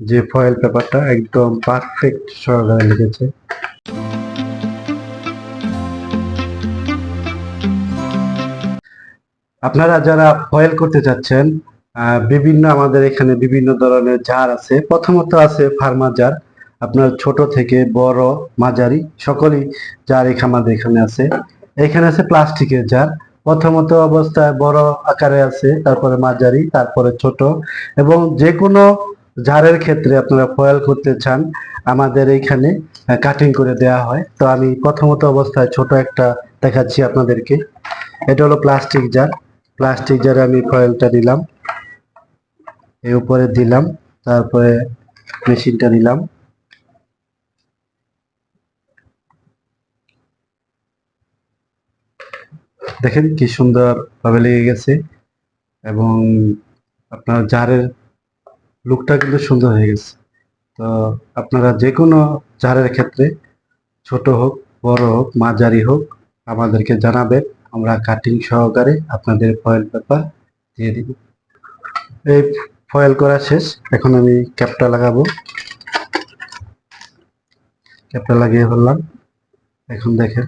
যে ফয়েল পেপারটা একদম পারফেক্ট সহকারে লিখেছে আপনারা যারা ফয়েল করতে চাচ্ছেন বিভিন্ন আমাদের এখানে বিভিন্ন ধরনের জার আছে। প্রথমত আছে ফার্মা জার আপনার ছোট থেকে বড় মাঝারি, সকলই জার আমাদের এখানে আছে। এখানে আছে প্লাস্টিকের জার প্রথমত অবস্থায় বড় আকারে আছে, তারপরে মাঝারি, তারপরে ছোট। এবং যে কোনো জারের ক্ষেত্রে আপনারা ফয়েল করতে চান, আমাদের এইখানে কাটিং করে দেওয়া হয়। তো আমি প্রথমত অবস্থায় ছোট একটা দেখাচ্ছি আপনাদেরকে। এটা হলো প্লাস্টিক জার প্লাস্টিক জারে আমি ফয়েলটা দিলাম। এর উপরে দিলাম। তারপরে মেশিনটা নিলাম দেখেন কি সুন্দর ভাবে লেগে গেছে। এবং আপনার জারের লুকটা কিন্তু সুন্দর হয়ে গেছে। তো আপনারা যে কোনো জারের ক্ষেত্রে ছোট হোক, বড় হোক, মাঝারি হোক, আমাদেরকে জানাবেন। আমরা কাটিং সহকারে আপনাদের ফয়েল পেপার দিয়ে দিব। এই ফয়েল করা শেষ। এখন আমি ক্যাপটা লাগাবো। ক্যাপটা লাগিয়ে ফেললাম। এখন দেখেন।